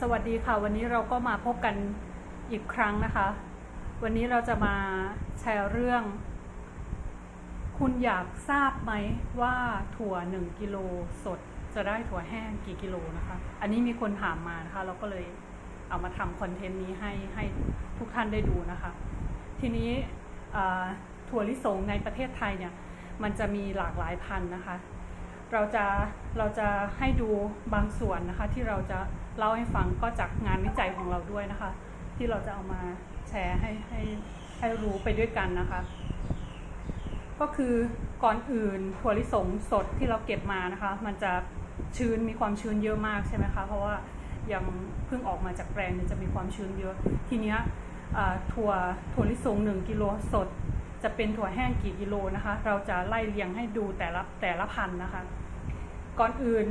สวัสดีค่ะ วันนี้เราก็มาพบกันอีกครั้งนะคะ วันนี้เราจะมาแชร์เรื่อง คุณอยากทราบไหมว่าถั่ว 1 กิโลสดจะได้ถั่วแห้งกี่กิโลนะคะ อันนี้มีคนถามมานะคะ เราก็เลยเอามาทำคอนเทนต์นี้ให้ให้ทุกท่านได้ดูนะคะ ทีนี้ถั่วลิสงในประเทศไทยเนี่ยมันจะมีหลากหลายพันธุ์นะคะ เราจะเราจะให้ดูบางส่วนนะคะที่เราจะ เล่าให้ฟังก็จากงานวิจัยของเราด้วยนะคะ ที่เราจะเอามาแชร์ให้ให้ให้รู้ไปด้วยกันนะคะ ก็คือก่อนอื่นถั่วลิสงสดที่เราเก็บมานะคะ มันจะชื้นมีความชื้นเยอะมากใช่ไหมคะเพราะว่ายังเพิ่งออกมาจากแปลงเนี่ยจะมีความชื้นเยอะ ทีเนี้ยถั่วถั่วลิสง1กิโลสด จะเป็นถั่วแห้งกี่กิโลนะคะ เราจะไล่เรียงให้ดูแต่ละแต่ละพันธุ์นะคะ ก่อนอื่น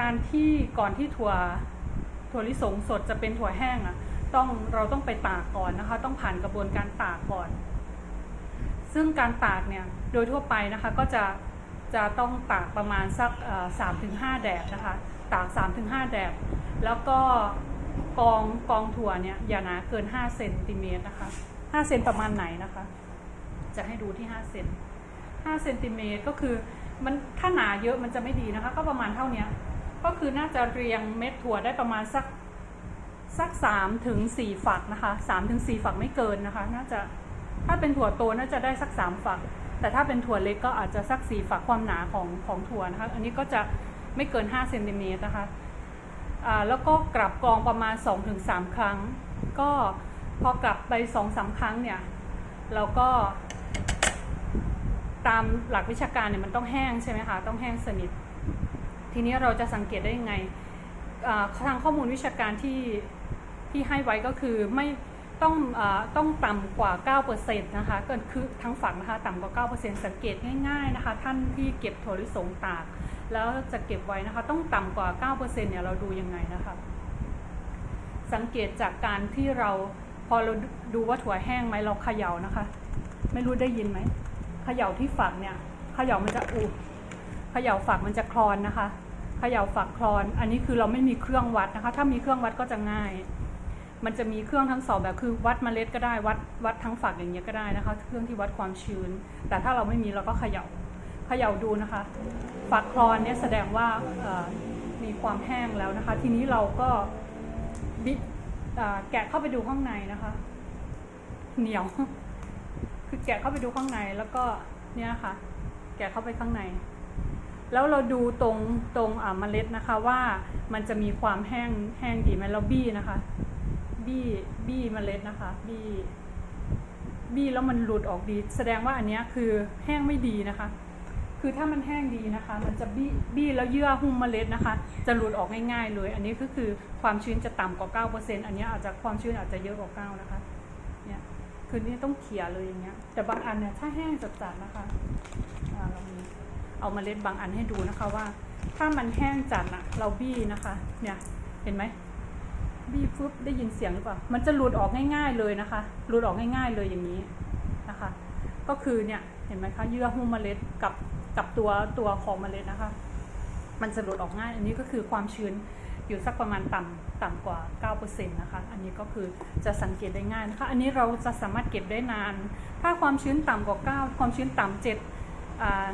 การที่ก่อนที่ถั่ว ถั่วลิสงสดจะเป็นถั่วแห้งอะต้องเราต้องไปตากก่อนนะคะ ต้องผ่านกระบวนการตากก่อน ซึ่งการตากเนี่ยโดยทั่วไปนะคะก็จะจะต้องตากประมาณสักสามถึงห้าแดดนะคะ ตาก3ามถึงห้าแดดแล้วก็กองกองถั่วเนี่ยอย่าหนาเกิน5เซนติเมตรนะคะ5เซนประมาณไหนนะคะ จะให้ดูที่5เซน5เซนติเมตรก็คือมันถ้าหนาเยอะมันจะไม่ดีนะคะ ก็ประมาณเท่านี้ ก็คือน่าจะเรียงเม็ดถั่วได้ประมาณสักสัก3ถึง4ฝักนะคะ3ถึง4ฝักไม่เกินนะคะ น่าจะถ้าเป็นถั่วโตน่าจะได้สัก3ฝัก แต่ถ้าเป็นถั่วเล็กก็อาจจะสัก4ฝักความหนาของของถั่วนะคะ อันนี้ก็จะไม่เกิน5เซนติเมตรนะคะอ่าแล้วก็กลับกองประมาณ 2-3 ครั้ง ก็พอกลับไป 2-3 ครั้งเนี่ย เราก็ ตามหลักวิชาการเนี่ยมันต้องแห้งใช่ไหมคะ ต้องแห้งสนิท ทีนี้เราจะสังเกตได้ยังไงทางข้อมูลวิชาการที่ที่ให้ไว้ก็คือไม่ต้องอต้องต่ำกว่า 9%นะคะก็คือทั้งฝั่งนะคะต่ำกว่า 9%สังเกตง่าย ๆนะคะ ท่านที่เก็บถั่วลิสงตาก แล้วจะเก็บไว้นะคะ ต้องต่ำกว่า 9%เนี่ยเราดูยังไงนะคะ สังเกตจากการที่เราพอเราดูว่าถั่วแห้งไหมเราเขย่านะคะ ไม่รู้ได้ยินไหมเขย่าที่ฝักเนี่ยเขย่ามันจะอุ เขย่าฝักมันจะคลอนนะคะเขย่าฝักคลอน อันนี้คือเราไม่มีเครื่องวัดนะคะ ถ้ามีเครื่องวัดก็จะง่าย มันจะมีเครื่องทั้งสองแบบคือวัดเมล็ดก็ได้วัดวัดทั้งฝักอย่างเงี้ยก็ได้นะคะ เครื่องที่วัดความชื้น แต่ถ้าเราไม่มีเราก็เขย่าเขย่าดูนะคะ ฝักคลอนเนี่ยแสดงว่ามีความแห้งแล้วนะคะ ทีนี้เราก็บิเอ่อแกะเข้าไปดูข้างในนะคะ เหนียว คือแกะเข้าไปดูข้างในแล้วก็เนี่ยค่ะ แกะเข้าไปข้างใน แล้วเราดูตรงตรงอ่าเมล็ดนะคะว่ามันจะมีความแห้งแห้งดีไหมเราบี้นะคะ บี้บี้เมล็ดนะคะ บี้บี้แล้วมันหลุดออกดี แสดงว่าอันนี้คือแห้งไม่ดีนะคะ คือถ้ามันแห้งดีนะคะ มันจะบี้บี้แล้วเยื่อหุ้มเมล็ดนะคะ จะหลุดออกง่ายๆเลย อันนี้ก็คือความชื้นจะต่ำกว่า 9%อันเนี้อาจจะความชื้นอาจจะเยอะกว่า 9 นะคะเนี่ยคือนี่ต้องเขี่ยเลยอย่างเงี้ยแต่บางอันเนี่ยถ้าแห้งจัดๆนะคะอ่าเรามี เอาเมล็ดบางอันให้ดูนะคะว่า ถ้ามันแห้งจัดอะเราบี้นะคะ เนี่ยเห็นไหมบี้ฟึบได้ยินเสียงหรือเปล่า มันจะหลุดออกง่าย ๆเลยนะคะ หลุดออกง่าย ๆเลยอย่างนี้นะคะ ก็คือเนี่ยเห็นไหมคะเยื่อหุ้มเมล็ดกับกับตัวตัวของเมล็ดนะคะ มันจะหลุดออกง่าย อันนี้ก็คือความชื้นอยู่สักประมาณต่ำต่ำกว่า 9%นะคะ อันนี้ก็คือจะสังเกตได้ง่ายนะคะ อันนี้เราจะสามารถเก็บได้นาน ถ้าความชื้นต่ำกว่า 9 ความชื้นต่ำ7อ่าอ่า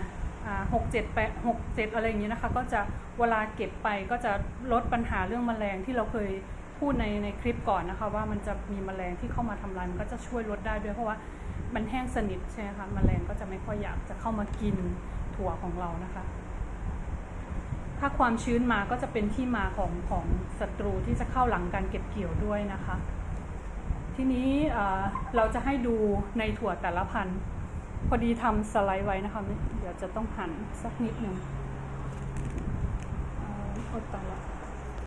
หกเจ็ดแปดหกเจ็ดอะไรอย่างนี้นะคะ ก็จะเวลาเก็บไปก็จะลดปัญหาเรื่องแมลงที่เราเคยพูดในในคลิปก่อนนะคะ ว่ามันจะมีแมลงที่เข้ามาทำลายมันก็จะช่วยลดได้ด้วยเพราะว่ามันแห้งสนิทใช่ไหมคะแมลงก็จะไม่ค่อยอยากจะเข้ามากินถั่วของเรานะคะ ถ้าความชื้นมาก็จะเป็นที่มาของของศัตรูที่จะเข้าหลังการเก็บเกี่ยวด้วยนะคะ ทีนี้เราจะให้ดูในถั่วแต่ละพันธุ์ พอดีทำสไลด์ไว้นะคะเดี๋ยวจะต้องหันสักนิดหนึ่งเอ่อโอดตายละ